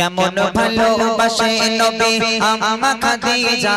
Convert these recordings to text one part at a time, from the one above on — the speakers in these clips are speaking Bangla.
কেমন ভালোবাসে নবী? আম্মা খাদিজা।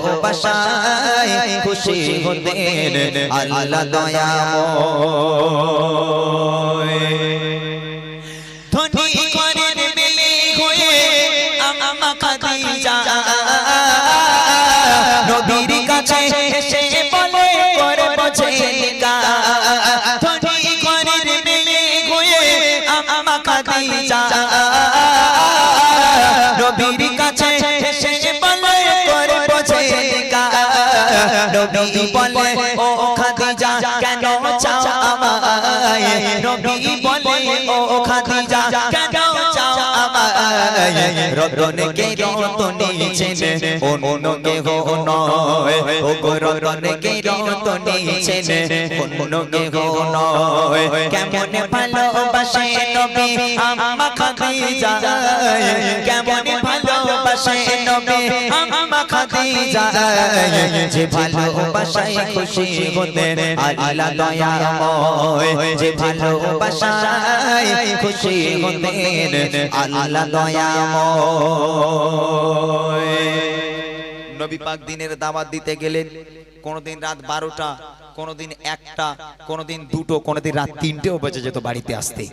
ভালোবাসায় খুশি হতেন আল্লাহ দয়াময় ধনী ঘরের মেয়ে হয়ে আম্মা খাদিজা। নবীর কাছে এসে বলে করে বছেলিকা ধনী ঘরের মেয়ে হয়ে আম্মা খাদিজা। নবীর কাছে এসে নবী বলে ও খাদিজা কেন চাও আমায়? নবী বলে ও খাদিজা কেন চাও আমায়? রতন কে রতন নিছেন অন্য কেহ নয়। ও গো রতন কে রতন নিছেন অন্য কেহ নয়। কেমন ভালোবাসে নবী আম্মা খাদিজা? কেমন ভালোবাসে নবী, আম্মা খাদিজা। যে ভালোবাসায় খুশি হতেন আল্লাহ দয়াময়। যে ভালোবাসায় খুশি হতেন আল্লাহ দয়াময়। নবী পাক দিনের দাওয়াত দিতে গেলেন। কোনদিন রাত বারোটা, কোনদিন একটা, কোনদিন দুটো, কোনদিন রাত তিনটেও বেজে যেত বাড়িতে আসতে।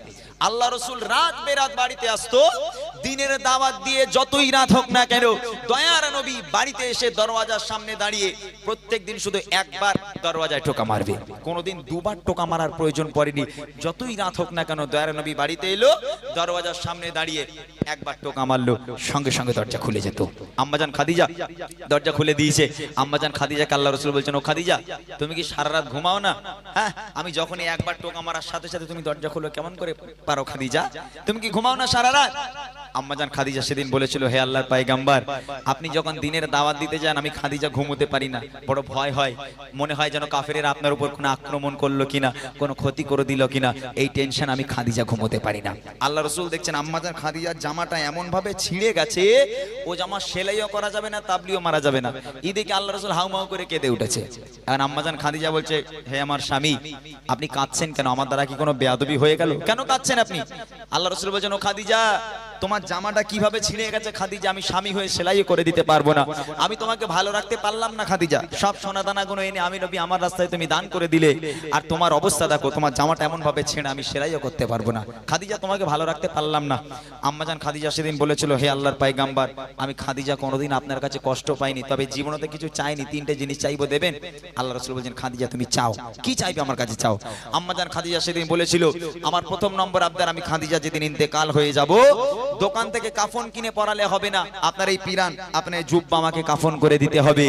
আল্লাহ রসুল রাত বেরাত বাড়িতে আসতো। দিনের দাওয়াত দিয়ে যতই রাত হোক না কেন, দয়ার নবী বাড়িতে এসে দরওয়াজার সামনে দাঁড়িয়ে প্রত্যেক দিন শুধু একবার দরওয়াজায় টোকা মারবে। কোনোদিন দুবার টোকা মারার প্রয়োজন পড়েনি। যতই রাত হোক না কেন, দয়ার নবী বাড়িতে এলো, দরওয়াজার সামনে দাঁড়িয়ে একবার টোকা মারলো, সঙ্গে সঙ্গে দরজা খুলে যেত। আম্মাজান খাদিজা দরজা খুলে দিয়েছে। আম্মাজান খাদিজা কাল্লা রসুল বলছেন, ও খাদিজা, তুমি কি সারা রাত ঘুমাও না? হ্যাঁ আমি যখনই একবার টোকা মারার সাথে সাথে তুমি দরজা খুলো, কেমন করে পারো খাদিজা? তুমি কি ঘুমাও না সারা রাত? আম্মাজান খাদিজা সেদিন বলেছিল, হে আল্লাহর পাইগাম্বার আপনি যখন দিনের দাওয়াত দিতে যান, আমি খাদিজা ঘুমোতে পারি না। বড় ভয় হয়। মনে হয় যেন কাফেরের আপনার উপর কোনো আক্রমণ করল কিনা, কোনো ক্ষতি করে দিল কিনা। এই টেনশন আমি খাদিজা ঘুমোতে পারি না। আল্লাহ রসুল দেখছেন আম্মাজান খাদিজার জামাটা এমন ভাবে ছিঁড়ে গেছে, ও জামা সেলাইও করা যাবে না, তাবলিও মারা যাবে না। এদিকে আল্লাহ রসুল হাউমাউ করে কেঁদে উঠেছে। এখন আম্মাজান খাদিজা বলছে, হে আমার স্বামী, আপনি কাঁদছেন কেন? আমার দ্বারা কি কোনো বেয়াদবি হয়ে গেল? কেন কাঁদছেন আপনি? আল্লাহ রসুল বলছেন, ও খাদিজা তোমার জামাটা কীভাবে ছিঁড়ে গেছে খাদিজা, আমি স্বামী হয়ে সেলাই করে দিতে পারব না। আমি তোমাকে ভালো রাখতে পারলাম না খাদিজা। সব সোনা দানা গুলো এনে আমি নবী আমার রাস্তায় তুমি দান করে দিলে। আর তোমার অবস্থা দেখো, তোমার জামাটা এমন ভাবে ছেড়ে আমি সেলাইও করতে পারব না। খাদিজা, তোমাকে ভালো রাখতে পারলাম না। আম্মাজান খাদিজা সেদিন বলেছিল, হে আল্লাহর পাইগাম্বার আমি খাদিজা কোনোদিন আপনার কাছে কষ্ট পাইনি, তবে জীবনতে কিছু চাইনি, তিনটে জিনিস চাইব দেবেন? আল্লাহ রসুল বলছেন, খাদিজা, তুমি চাও। কি চাইবে আমার কাছে চাও? আম্মাজান খাদিজা সেদিন বলেছিল, আমার প্রথম নম্বর আবদার, আমি খাদিজা যেদিন ইন্তেকাল হয়ে যাব দোকান থেকে কাফন কিনে পরালে হবে না। আপনার এই পিরান, আপনার জুব্বা আমাকে কাফন করে দিতে হবে।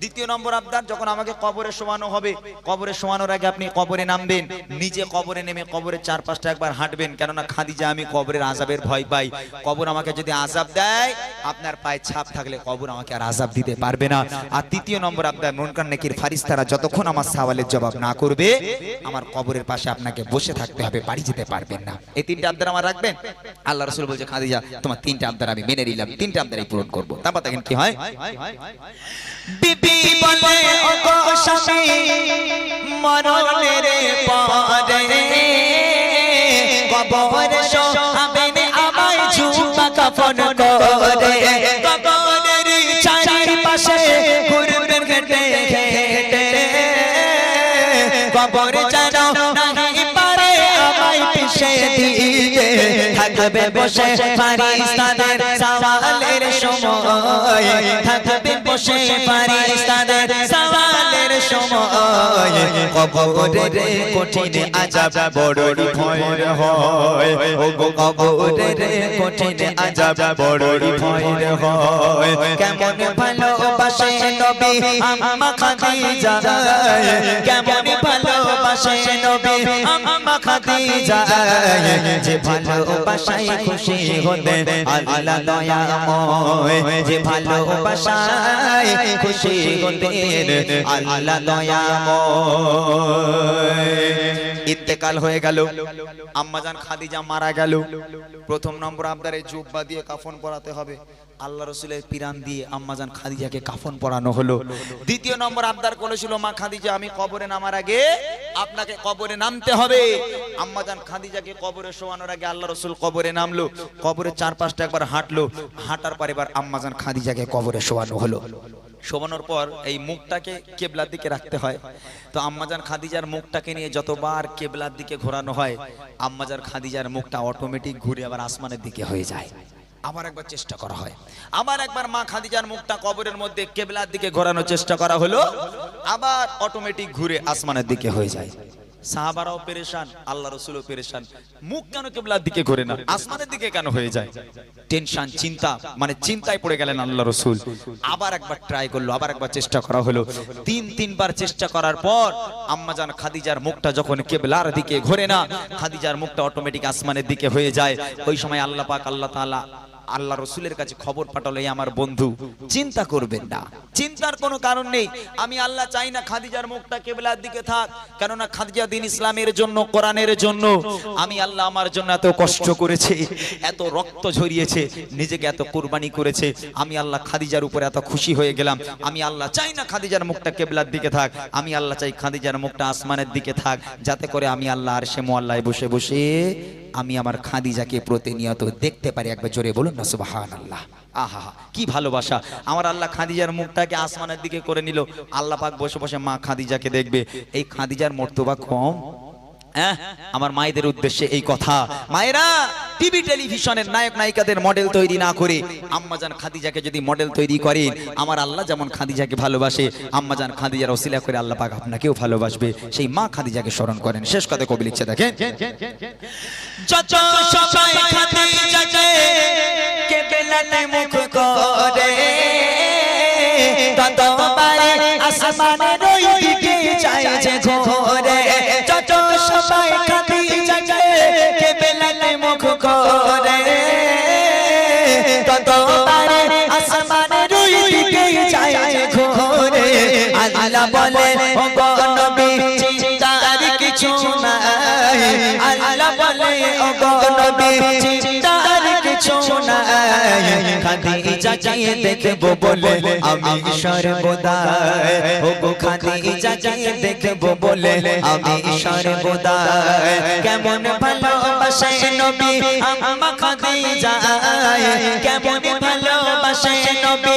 দ্বিতীয় নম্বর আবদার, যখন আমাকে কবরে শোয়ানো হবে, কবরে শোয়ানোর আগে আপনি কবরে নামবেন। নিজে কবরে নেমে কবরের চারপাশটা একবার হাঁটবেন, কেননা খাদিজা, আমি কবরের আজাবের ভয় পাই। কবর আমাকে যদি আজাব দেয়, আপনার পায়ে ছাপ থাকলে কবর আমাকে আর আজাব দিতে পারবে না। আর তৃতীয় নম্বর আবদার মনকান নেকির ফারিস্তারা যতক্ষণ আমার সওয়ালের জবাব না করবে, আমার কবরের পাশে আপনাকে বসে থাকতে হবে, বাড়ি যেতে পারবেন না। এই তিনটা আবদার আমার রাখবেন? আল্লাহ রসুল বলছে, খাদিজা, তোমার তিনটা আবদার আমি মেনে নিলাম, তিনটা আবদারই পূরণ করব। তারপর দেখেন কি হয়? থাকবে বসে ফারিস্তাদের সওয়ালের সময়। থাকবে বসে ফারিস্তাদের সওয়ালের সময়, কবরের কঠিন আজাব বড়ই ভয়ের হয়। ও গো কবরের কঠিন আজাব বড়ই ভয়ের হয়। কেমন ভালোবাসে নবী আম্মা খাদিজা? কেমন ভালোবাসে নবী আম্মা খাদিজা? যে ভালোবাসায় খুশি হতে আল্লাহ দয়াময়। যে ভালোবাসায় খুশি হতে আল্লাহ ইন্তেকাল হয়ে গেল। আম্মাজান খাদিজা মারা গেল। প্রথম নম্বর জুব্বা দিয়ে কাফন পরাতে হবে। আল্লাহ রসুলের পিরান দিয়ে আম্মাজান খাদিজাকে কাফন পরানো হলো। দ্বিতীয় নম্বর আবদার করেছিল মা খাদিজা, আমি কবরে নামার আগে আপনাকে কবরে নামতে হবে। আম্মাজান খাদিজাকে কবরে শোয়ানোর আগে আল্লাহ রসুল কবরে নামলো। কবরে চার পাঁচটা একবার হাঁটলো। হাঁটার পর এবার আম্মাজান খাদিজাকে কবরে শোয়ানো হলো। শোবানোর পর এই মুখটাকে কেবলার দিকে রাখতে হয়। তো আম্মাজান খাদিজার মুখটাকে নিয়ে যতবার কেবলার দিকে ঘোরানো হয়, আম্মাজার খাদিজার মুখটা অটোমেটিক ঘুরে আবার আসমানের দিকে হয়ে যায়। আবার একবার চেষ্টা করা হয়। আবার একবার মা খাদিজার মুখটা কবরের মধ্যে কেবলার দিকে ঘোরানোর চেষ্টা করা হলো, আবার অটোমেটিক ঘুরে আসমানের দিকে হয়ে যায়। সাহাবারাও পেরেশান, আল্লাহ রসুলও পেরেশান। মুখ কেন কেবলার দিকে ঘুরে না? আসমানের দিকে কেন হয়ে যায়? টেনশন, চিন্তা মানে চিন্তায় পড়ে গেলেন আল্লাহ রসুল। আবার একবার ট্রাই করল, আবার একবার চেষ্টা করা হলো। তিন, তিনবার চেষ্টা করার পর আম্মাজান খাদিজার মুখটা যখন কেবলার দিকে ঘোরে না, খাদিজার মুখটা অটোমেটিক আসমানের দিকে হয়ে যায়। ওই সময় আল্লাহ পাক আল্লাহ তাআলা আল্লাহ রসুলের কাছে খবর পাঠালো আমার বন্ধু, চিন্তা করবেন না। চিন্তার কোনো কারণ নেই। আমি আল্লাহ চাই না খাদিজার মুখটা কেবলার দিকে থাক। কেননা খাদিজা দিন ইসলামের জন্য, কোরআনের জন্য। আমি আল্লাহ আমার জন্য এত কষ্ট করেছে, এত রক্ত ঝরিয়েছে, নিজেকে এত কোরবানি করেছে। আমি আল্লাহ খাদিজার উপরে এত খুশি হয়ে গেলাম। আমি আল্লাহ চাই না খাদিজার মুখটা কেবলার দিকে থাক। আমি আল্লাহ চাই খাদিজার মুখটা আসমানের দিকে থাক। যাতে করে আমি আল্লাহ আর সে মোয়াল্লায় বসে বসে আমি আমার খাদিজাকে প্রতিনিয়ত দেখতে পারি। একবার জোরে বলুন না সুবাহান আল্লাহ আহা, কি ভালোবাসা। আমার আল্লাহ খাদিজার মুখটাকে আসমানের দিকে করে নিল। আল্লাহ পাক বসে বসে মা খাদিজাকে দেখবে। এই খাদিজার মর্তবা কম? হ্যাঁ? আমার মায়েদের উদ্দেশ্যে এই কথা। মায়েরা, টিভি, টেলিভিশনের নায়ক, নায়িকাদের মডেল তৈরি না করে আম্মাজান খাদিজাকে যদি মডেল তৈরি করেন, আমার আল্লাহ যেমন খাদিজাকে ভালোবাসে আম্মাজান খাদিজার ওসিলা করে আল্লাহ পাক আপনাকেও ভালোবাসবে। সেই মা খাদিজাকে স্মরণ করেন। শেষ কথা কবি লিখছে, দেখেন। ততবারে আল্লাহ বলে ও কিছু নাই। আল্লাহ বলে ও কিছু নাই। খাদিজা দেখব বলে, আমি সর্বদা ও গো খাদিজা দেখব বলে, আমি সর্বদা কেমন ভালোবাসে নবী, আম্মা খাদিজা। কেমন ভালোবাসে নবী